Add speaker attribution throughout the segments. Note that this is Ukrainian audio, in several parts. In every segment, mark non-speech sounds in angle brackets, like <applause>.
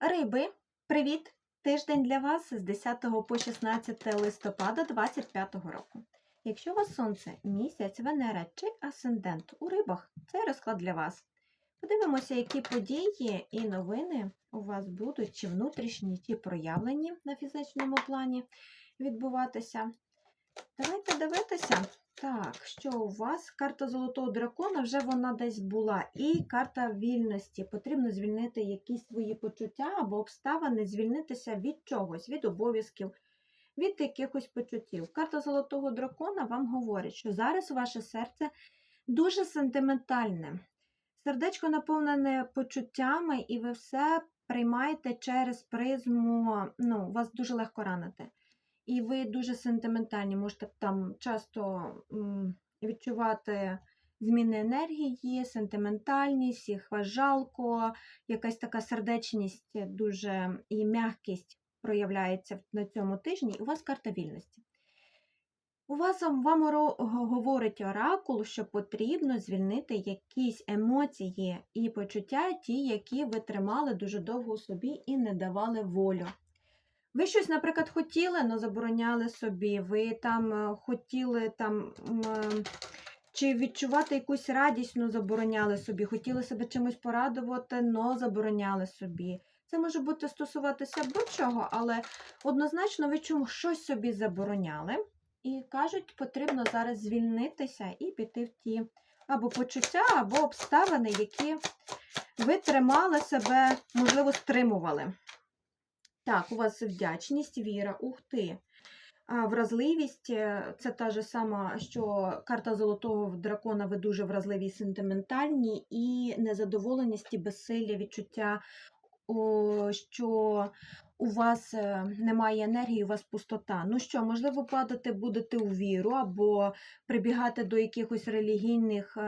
Speaker 1: Риби, привіт! Тиждень для вас з 10 по 16 листопада 2025 року. Якщо у вас сонце, місяць, Венера чи асцендент у рибах, це розклад для вас. Подивимося, які події і новини у вас будуть, чи внутрішні, чи проявлені на фізичному плані відбуватися. Давайте дивитися. Так, що у вас карта Золотого дракона вже вона десь була. І карта вільності. Потрібно звільнити якісь свої почуття або обставини, звільнитися від чогось, від обов'язків, від якихось почуттів. Карта Золотого дракона вам говорить, що зараз ваше серце дуже сентиментальне. Сердечко наповнене почуттями, і ви все приймаєте через призму, ну, вас дуже легко ранити. І ви дуже сентиментальні, можете там часто відчувати зміни енергії, сентиментальність, всіх вас жалко, якась така сердечність дуже і м'якість проявляється на цьому тижні, і у вас карта вільності. У вас вам говорить оракул, що потрібно звільнити якісь емоції і почуття, ті, які ви тримали дуже довго у собі і не давали волю. Ви щось, наприклад, хотіли, але забороняли собі. Ви там е, хотіли там. е, Чи відчувати якусь радість, но забороняли собі, хотіли себе чимось порадувати, но забороняли собі. Це може бути стосуватися будь-чого, але однозначно ви чому щось собі забороняли. І кажуть, потрібно зараз звільнитися і піти в ті або почуття, або обставини, які ви тримали себе, можливо, стримували. Так, у вас вдячність, віра, ух ти. А вразливість е, це та ж сама, що карта золотого дракона, ви дуже вразливі і сентиментальні, і незадоволеність і безсилля, відчуття, що у вас е, немає енергії, у вас пустота. Ну що, можливо, падати будете у віру або прибігати до якихось релігійних.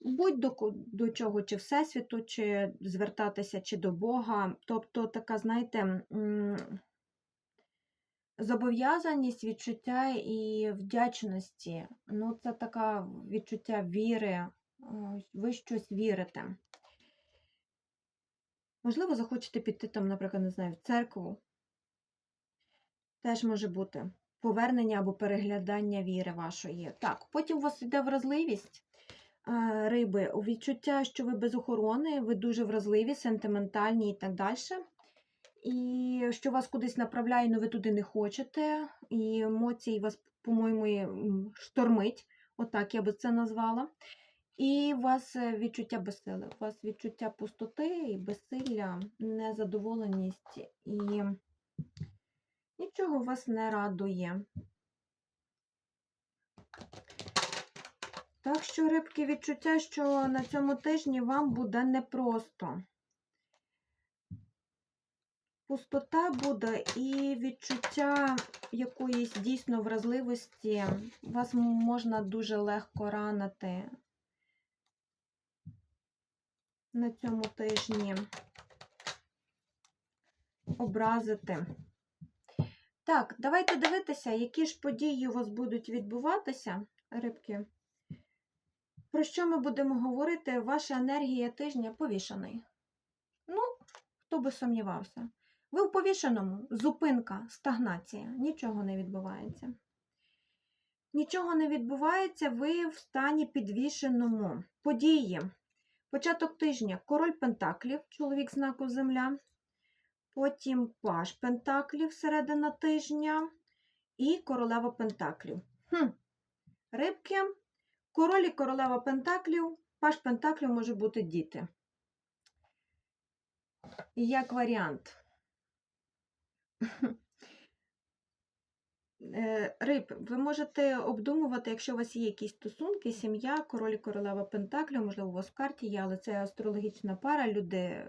Speaker 1: Е, Будь-до до чого, чи Всесвіту, чи звертатися, чи до Бога. Тобто така, знаєте, зобов'язаність, відчуття і вдячності. Ну, це така відчуття віри, ви щось вірите. Можливо, захочете піти там, наприклад, не знаю, в церкву. Теж може бути повернення або переглядання віри вашої. Так, потім у вас йде вразливість риби, у відчуття, що ви без охорони, ви дуже вразливі, сентиментальні і так далі. І що вас кудись направляє, але ви туди не хочете. І емоції вас, по-моєму, штормить, отак я би це назвала. І у вас е, відчуття безсили, у вас відчуття пустоти і безсилля, незадоволеність і нічого вас не радує. Так що, рибки, відчуття, що на цьому тижні вам буде непросто. Пустота буде і відчуття якоїсь дійсно вразливості. Вас можна дуже легко ранити на цьому тижні. Образити. Так, давайте дивитися, які ж події у вас будуть відбуватися, рибки. Про що ми будемо говорити? Ваша енергія тижня повішений. Ну, хто би сумнівався. Ви в повішеному, зупинка, стагнація, нічого не відбувається. Нічого не відбувається, ви в стані підвішеному. Події. Початок тижня король Пентаклів, чоловік знаку Земля. Потім паш Пентаклів середина тижня і королева Пентаклів. Хм. Рибки, король і королева Пентаклів, паш Пентаклів може бути діти. Як варіант. <laughs> Е, Риб, ви можете обдумувати, якщо у вас є якісь стосунки, сім'я, король і королева Пентаклів, можливо, у вас в карті є, але це астрологічна пара, люди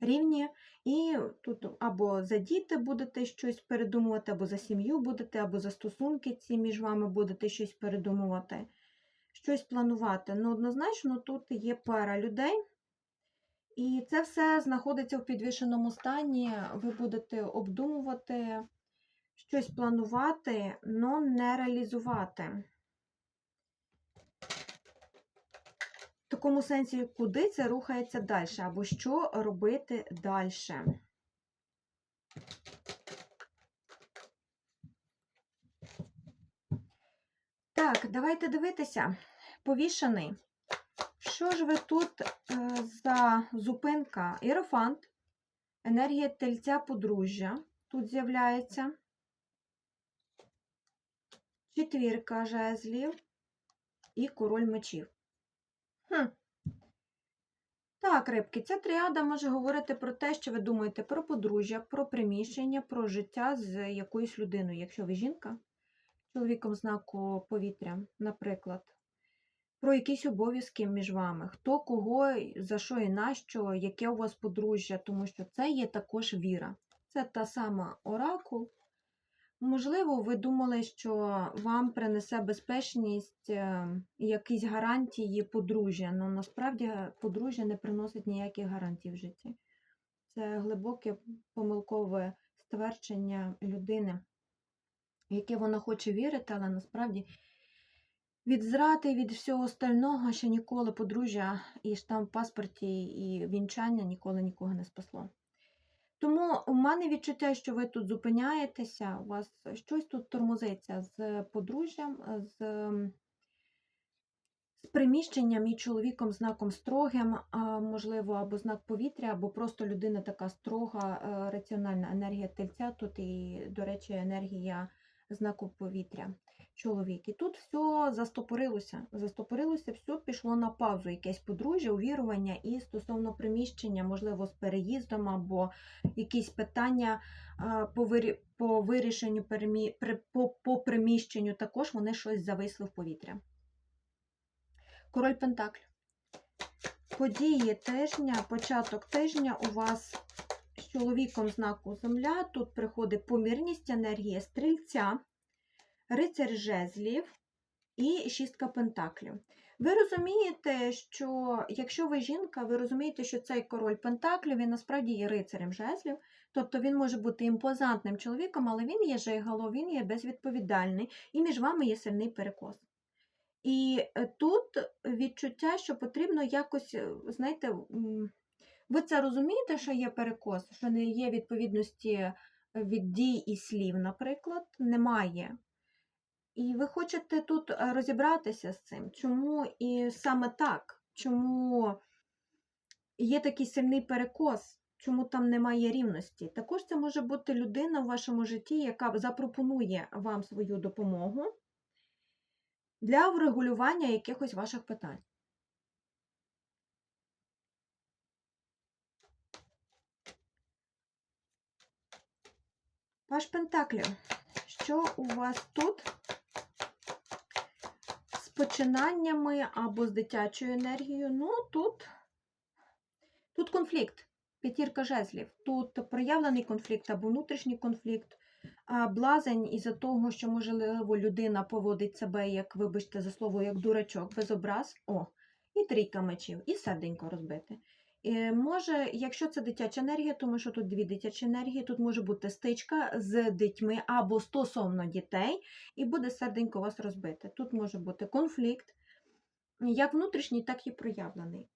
Speaker 1: рівні. І тут або за діти будете щось передумувати, або за сім'ю будете, або за стосунки ці між вами будете щось передумувати, щось планувати. Ну, однозначно, тут є пара людей. І це все знаходиться в підвішеному стані. Ви будете обдумувати, щось планувати, але не реалізувати. То такому сенсі, куди це рухається далі, або що робити далі. Так, давайте дивитися. Повішений. Що ж ви тут е, за зупинка? Іерофант, енергія тельця подружжя тут з'являється. Четвірка жезлів і король мечів. Хм. Так, рибки, ця тріада може говорити про те, що ви думаєте про подружжя, про приміщення, про життя з якоюсь людиною. Якщо ви жінка, чоловіком знаку повітря, наприклад, про якісь обов'язки між вами, хто кого, за що і на що, яке у вас подружжя, тому що це є також віра. Це та сама оракул. Можливо, ви думали, що вам принесе безпечність е, якісь гарантії подружжя, але насправді подружжя не приносить ніяких гарантій в житті. Це глибоке помилкове ствердження людини, в яке вона хоче вірити, але насправді від зрати, від всього остального ще ніколи подружжя і штамп в паспорті, і вінчання ніколи нікого не спасло. Тому у мене відчуття, що ви тут зупиняєтеся, у вас щось тут тормозиться з подружжям, з, з приміщенням і чоловіком знаком строгим, можливо, або знак повітря, або просто людина така строга, е, раціональна енергія тельця, тут і, до речі, енергія знаку повітря. Чоловік. І тут все застопорилося. Застопорилося, все пішло на паузу, якесь подружжя, увірування і стосовно приміщення, можливо, з переїздом або якісь питання по, по вирішенню по... по приміщенню, також вони щось зависли в повітря. Король Пентакль. Події тижня, початок тижня у вас з чоловіком знаку Земля. Тут приходить помірність, енергія стрільця, рицар жезлів і шістка пентаклів. Ви розумієте, що якщо ви жінка, ви розумієте, що цей король пентаклів він насправді є рицарем жезлів, тобто він може бути імпозантним чоловіком, але він є жигало, він є безвідповідальний, і між вами є сильний перекос. І е, тут відчуття, що потрібно якось, е, знаєте, ви це розумієте, що є перекос, що не є відповідності від дій і слів, наприклад, немає. І ви хочете тут е, розібратися з цим, чому і саме так, чому є такий сильний перекос, чому там немає рівності. Також це може бути людина в вашому житті, яка запропонує вам свою допомогу для врегулювання якихось ваших питань. Ваш Пентаклів. Що у вас тут з починаннями або з дитячою енергією? Ну, тут, тут конфлікт, п'ятірка жезлів. Тут проявлений конфлікт або внутрішній конфлікт, блазень із-за того, що, можливо, людина поводить себе, як, вибачте за слово, як дурачок, без образ. О, і трійка мечів, і серденько розбите. Е, Може, якщо це дитяча енергія, тому що тут дві дитячі енергії, тут може бути стичка з дітьми або стосовно дітей, і буде серденько вас розбите. Тут може бути конфлікт, як внутрішній, так і проявлений.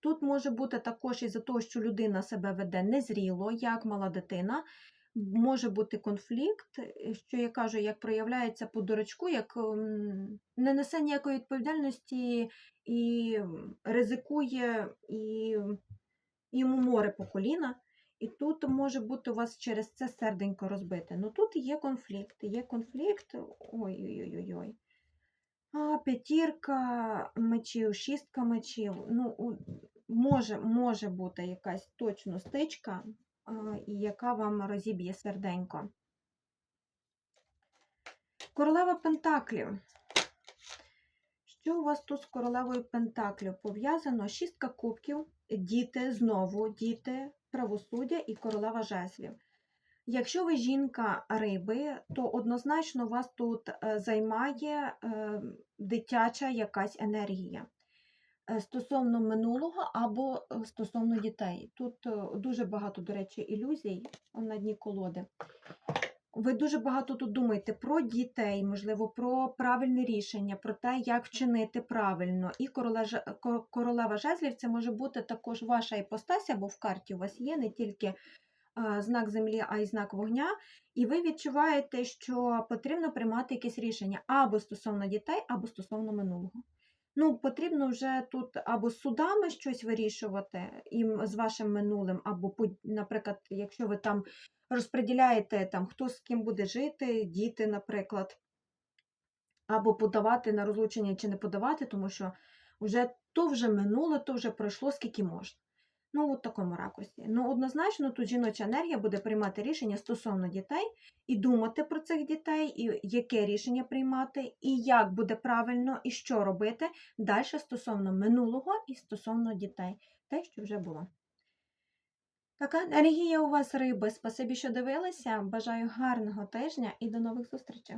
Speaker 1: Тут може бути також із-за того, що людина себе веде незріло, як мала дитина. Може бути конфлікт, е, що я кажу, як проявляється по дурачку, як не несе ніякої відповідальності і ризикує, і йому море по коліна. І тут може бути у вас через це серденько розбите. Ну тут є конфлікт. Є конфлікт. Ой-ой-ой. А, п'ятірка мечів, шістка мечів. Ну, може, може бути якась точно стичка, і яка вам розіб'є серденько. Королева Пентаклів. Що у вас тут з королевою Пентаклів пов'язано? Шістка кубків, діти, знову діти, правосуддя і королева жезлів. Якщо ви жінка риби, то однозначно вас тут е, займає е, дитяча якась енергія стосовно минулого або е, стосовно дітей. Тут е, дуже багато, до речі, ілюзій на дні колоди. ви дуже багато тут думаєте про дітей, можливо, про правильне рішення, про те, як вчинити правильно. І королева жезлів це може бути також ваша іпостася, бо в карті у вас є не тільки знак землі, а й знак вогня. І ви відчуваєте, що потрібно приймати якесь рішення або стосовно дітей, або стосовно минулого. Ну, потрібно вже тут або з судами щось вирішувати їм з вашим минулим, або, наприклад, якщо ви там розподіляєте, там, хто з ким буде жити, діти, наприклад, або подавати на розлучення чи не подавати, тому що вже то вже минуло, то вже пройшло скільки можна. Ну, в такому ракурсі. Ну, однозначно, тут жіноча енергія буде приймати рішення стосовно дітей і думати про цих дітей, і яке рішення приймати, і як буде правильно, і що робити далі стосовно минулого і стосовно дітей. Те, що вже було. Така енергія у вас риби. Спасибі, що дивилися. Бажаю гарного тижня і до нових зустрічей.